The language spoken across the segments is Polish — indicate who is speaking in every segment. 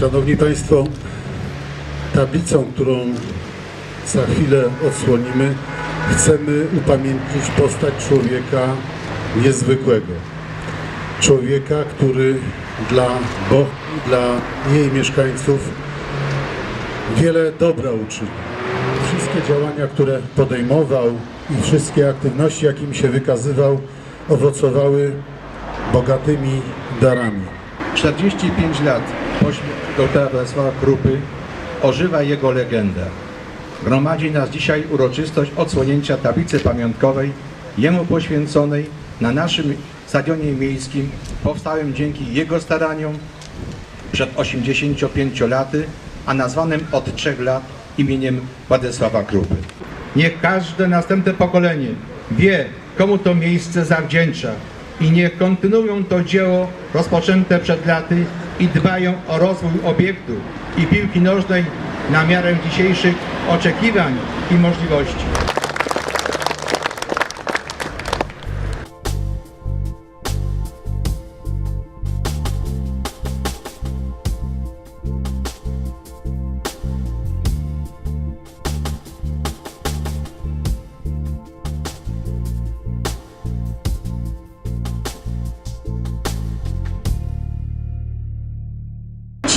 Speaker 1: Szanowni Państwo, tablicą, którą za chwilę odsłonimy, chcemy upamiętnić postać człowieka niezwykłego. Człowieka, który dla, Bo, dla jej mieszkańców wiele dobra uczynił. Wszystkie działania, które podejmował i wszystkie aktywności, jakimi się wykazywał, owocowały bogatymi darami.
Speaker 2: 45 lat doktora Władysława Krupy ożywa jego legenda. Gromadzi nas dzisiaj uroczystość odsłonięcia tablicy pamiątkowej jemu poświęconej na naszym stadionie miejskim powstałym dzięki jego staraniom przed 85 laty, a nazwanym od 3 lat imieniem Władysława Krupy. Niech każde następne pokolenie wie, komu to miejsce zawdzięcza i niech kontynuują to dzieło rozpoczęte przed laty i dbają o rozwój obiektu i piłki nożnej na miarę dzisiejszych oczekiwań i możliwości.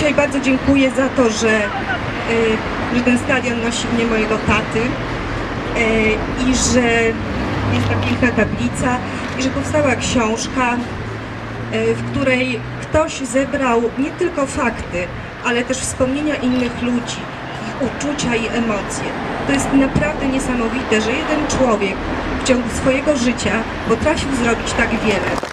Speaker 3: Dzisiaj bardzo dziękuję za to, że, y, że ten stadion nosi mnie mojego taty y, i że jest ta piękna tablica i że powstała książka, y, w której ktoś zebrał nie tylko fakty, ale też wspomnienia innych ludzi, ich uczucia i emocje. To jest naprawdę niesamowite, że jeden człowiek w ciągu swojego życia potrafił zrobić tak wiele.